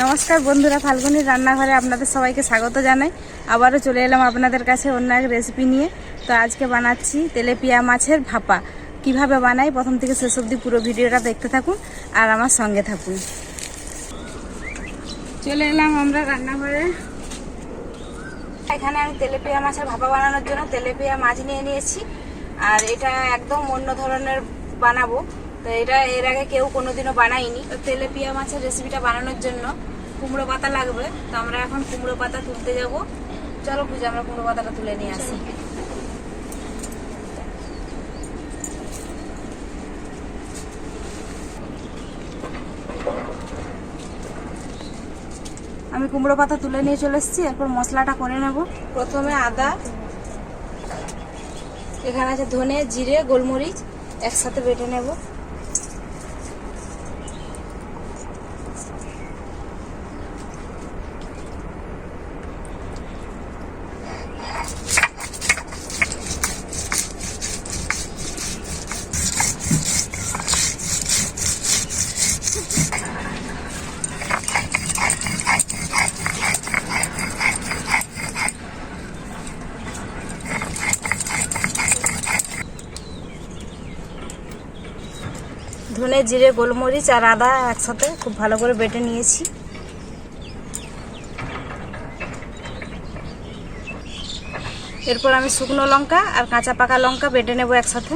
নমস্কার বন্ধুরা, ফাল্গুনির রান্নাঘরে আপনাদের সবাইকে স্বাগত জানাই। আবারও চলে এলাম আপনাদের কাছে অন্য এক রেসিপি নিয়ে। তো আজকে বানাচ্ছি তেলেপিয়া মাছের ভাপা। কীভাবে বানাই? প্রথম থেকে শেষ অবধি পুরো ভিডিওটা দেখতে থাকুন আর আমার সঙ্গে থাকুন। চলে এলাম আমরা রান্নাঘরে। এখানে আমি তেলেপিয়া মাছের ভাপা বানানোর জন্য তেলেপিয়া মাছ নিয়ে নিয়েছি। আর এটা একদম অন্য ধরনের বানাবো। তো এটা, এর আগে কেউ কোনোদিনও বানায়নি। তো তেলেপিয়া মাছের রেসিপিটা বানানোর জন্য কুমড়ো পাতা লাগবে। তো আমরা এখন কুমড়ো পাতা তুলতে যাব। চলো বুঝে আমরা কুমড়ো পাতাটা তুলে নিয়ে আসি। আমি কুমড়ো পাতা তুলে নিয়ে চলে এসেছি। এরপর মশলাটা করে নেব। প্রথমে আদা, এখানে আছে ধনে, জিরে, গোলমরিচ একসাথে বেটে নেব। ধনে, জিরে, গোলমরিচ আর আদা একসাথে খুব ভালো করে বেটে নিয়েছি। এরপর আমি শুকনো লঙ্কা আর কাঁচা পাকা লঙ্কা বেটে নেব একসাথে।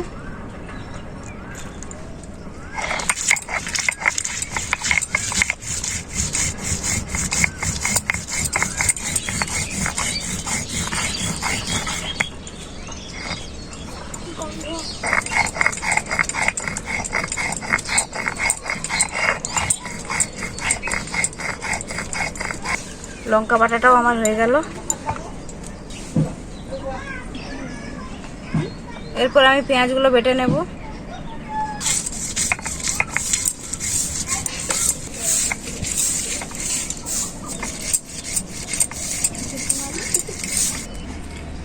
লঙ্কা বাটাটাও আমার হয়ে গেল। এরপর আমি পেঁয়াজগুলো বেটে নেব।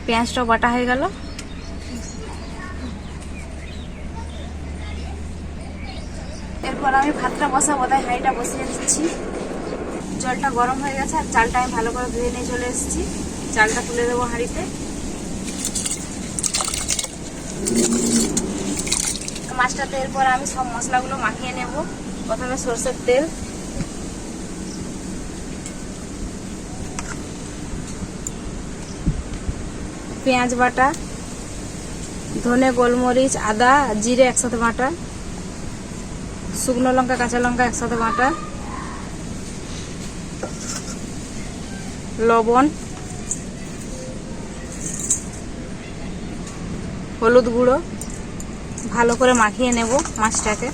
পেঁয়াজটাও বাটা হয়ে গেল। এরপর আমি ভাতটা বসাবো, তাই হাঁড়িটা বসিয়ে দিচ্ছি। জলটা গরম হয়ে গেছে আর চালটা আমি ভালো করে ধুয়ে নিয়ে চলে এসেছি। চালটা তুলে দেবো হাঁড়িতে। মাছটাতে এরপর আমি সব মশলাগুলো মাখিয়ে নেব। প্রথমে সর্ষের তেল। পেঁয়াজ বাটা, ধনে গোলমরিচ, আদা, জিরে একসাথে বাটা, শুকনো লঙ্কা, কাঁচা লঙ্কা একসাথে বাটা। লবণ, হলুদ গুঁড়ো, ভালো করে মাখিয়ে নেব মাছটাকে।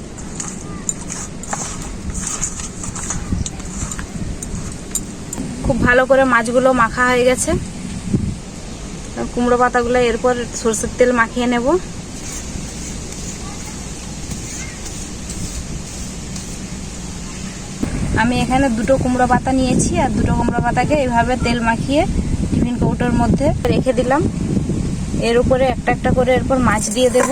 খুব ভালো করে মাছগুলো মাখা হয়ে গেছে। কুমড়ো পাতাগুলো এরপর সরষের তেল মাখিয়ে নেব। আমি এখানে দুটো কুমড়ো পাতা নিয়েছি আর দুটো কুমড়ো পাতাকে এভাবে তেল মাখিয়ে টিফিন কৌটোর মধ্যে রেখে দিলাম। এর উপরে একটা একটা করে এরপর মাছ দিয়ে দেব।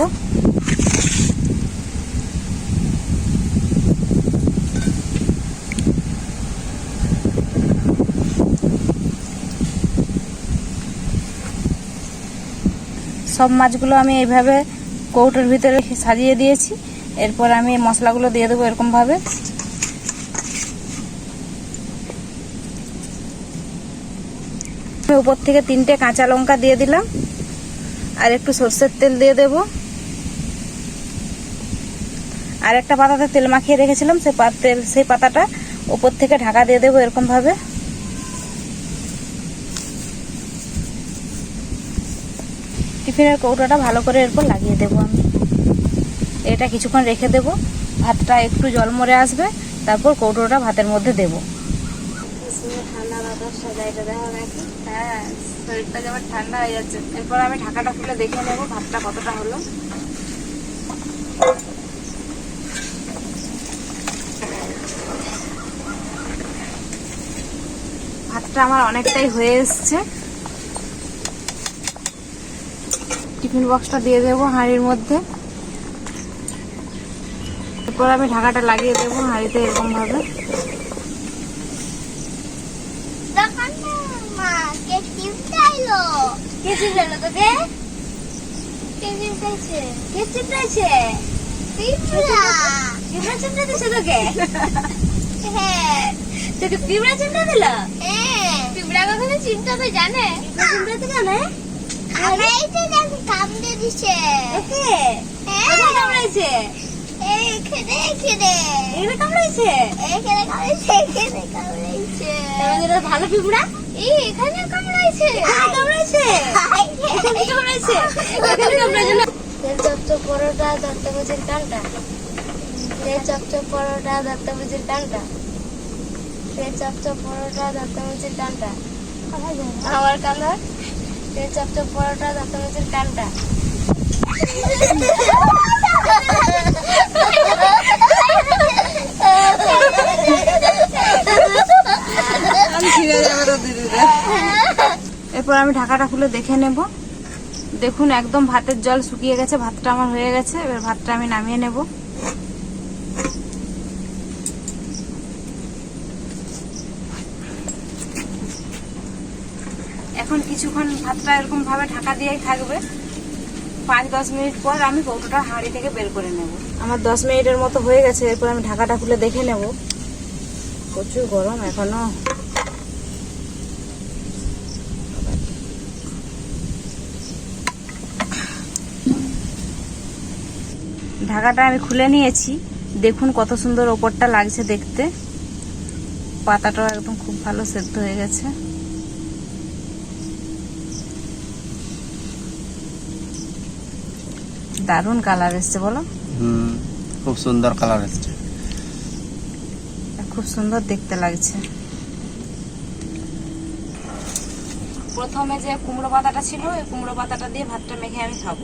সব মাছগুলো আমি এইভাবে কৌটোর ভিতরে সাজিয়ে দিয়েছি। এরপর আমি মশলাগুলো দিয়ে দেবো এরকমভাবে। উপর থেকে তিনটে কাঁচা লঙ্কা দিয়ে দিলাম। আর একটু সর্ষের তেল দিয়ে দেব। আর একটা পাতাতে তেল মাখিয়ে রেখেছিলাম সেই তেল সেই পাতাটা উপর থেকে ঢাকা দিয়ে দেবো এরকম ভাবে টিফিনের কৌটোটা ভালো করে এরপর লাগিয়ে দেবো আমি। এটা কিছুক্ষণ রেখে দেব। ভাতটা একটু জল মরে আসবে, তারপর কৌটোটা ভাতের মধ্যে দেবো। ঠান্ডা হ্যাঁ শরীরটা ঠান্ডা হয়ে যাচ্ছে। এরপর আমি ঢাকাটা খুলে দেখে নেব ভাতটা কতটা হলো। ভাতটা আমার অনেকটাই হয়ে এসছে। টিফিন বক্সটা দিয়ে দেবো হাঁড়ির মধ্যে। এরপর আমি ঢাকাটা লাগিয়ে দেবো হাঁড়িতে এরকম ভাবে দেখান না মা কে চিপটাইলো কে চিপড়ালো তোকে কে চিপটাইছে কে চিপড়াইছে পিঁপড়া পিঁপড়া চিপড়া দিছে তোকে? হ্যাঁ। তোকে পিঁপড়া চিপড়া দিল? হ্যাঁ। পিঁপড়া কখনো চিপড়াতে জানে? পিঁপড়া চিপড়াতে জানে। আমরাই তো জানি কামড়ে দিছে। ওকে হ্যাঁ। কামড়াইছে? এইখানে এইখানে এখানে। কামড়াইছে? এইখানে কামড়েছে এইখানে কামড়েছে তার মানে এটা ভালো পিঁপড়া এই, এখানে কামড়াইছে। পরোটা দত্তবুজির টানটা তেল চপচপ পরোটা দত্তবুজির টানটা তেল চপচপ পরোটা দত্তবুজির টানটা আমার কালার তেল চপচপ পরোটা দত্তবুজির টানটা এরপর আমি ঢাকাটা খুলে দেখে নেব। দেখুন, একদম ভাতের জল শুকিয়ে গেছে, ভাতটা আমার হয়ে গেছে, এবার ভাতটা আমি নামিয়ে নেব। এখন কিছুক্ষণ ভাতটা এরকম ভাবে ঢাকা দিয়েই থাকবে। পাঁচ, দশ মিনিট পর আমি কৌটোটা হাঁড়ি থেকে বের করে নেব। আমার দশ মিনিটের মতো হয়ে গেছে, এরপর আমি ঢাকাটা খুলে দেখে নেব। প্রচুর গরম এখনও। ঢাকাটা আমি খুলে নিয়েছি। দেখুন কত সুন্দর ওপরটা লাগছে দেখতে। পাতাটাও একদম খুব ভালো সেদ্ধ হয়ে গেছে। দারুণ কালার এসছে বলো। হুম খুব সুন্দর কালার এসছে। খুব সুন্দর দেখতে লাগছে। প্রথমে যে কুমড়ো পাতাটা ছিল ওই কুমড়ো পাতাটা দিয়ে ভাতটা মেখে আমি খাব।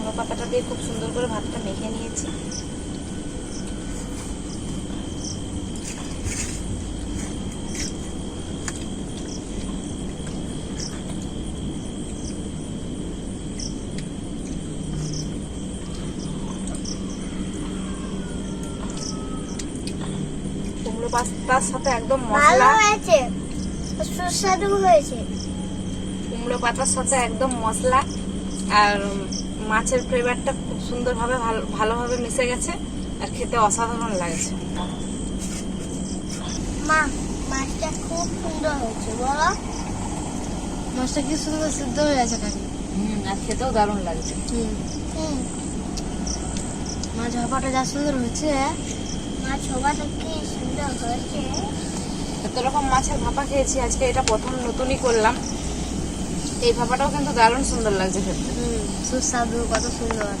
কুমড়ো পাতাটা দিয়ে খুব সুন্দর করে ভাতটা মেখে নিয়েছি। কুমড়ো পাতার সাথে একদম মশলা হয়েছে। সুস্বাদু হয়েছে। কুমড়ো পাতার সাথে একদম মশলা আর মাছের ফ্লেভারটা খুব সুন্দরভাবে ভালো ভালোভাবে মিশে গেছে আর খেতে অসাধারণ লাগছে। মা মাছটা খুব সুন্দর হয়েছে বলো। মাছটা কি সুন্দর সিদ্ধ হয়ে আছে কাকি হুম আর খেতেও দারুণ লাগছে। হুম। মাছ ভাপাটা যা সুন্দর হয়েছে। মাছ ভাপাটা কি সুন্দর হয়েছে। এত রকম মাছের ভাপা খেয়েছি আজকে এটা প্রথম নতুনই করলাম। এই ভাপাটাও কিন্তু দারুণ সুন্দর লাগছে খেতে। সুস্বাদু কত সুন্দর।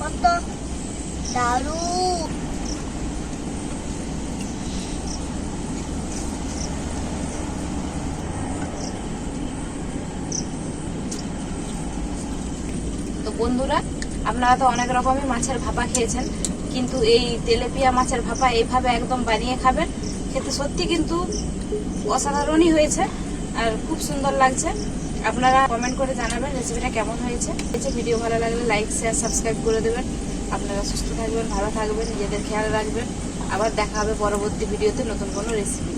কত দারুণ। তো বন্ধুরা আপনারা তো অনেক রকমই মাছের ভাপা খেয়েছেন কিন্তু এই তেলেপিয়া মাছের ভাপা এইভাবে একদম বানিয়ে খাবেন খেতে সত্যি কিন্তু অসাধারণই হয়েছে আর খুব সুন্দর লাগছে। আপনারা কমেন্ট করে জানাবেন রেসিপিটা কেমন হয়েছে। হয়েছে ভিডিও ভালো লাগলে লাইক শেয়ার সাবস্ক্রাইব করে দেবেন। আপনারা সুস্থ থাকবেন, ভালো থাকবেন, নিজেদের খেয়াল রাখবেন। আবার দেখা হবে পরবর্তী ভিডিওতে নতুন কোনো রেসিপি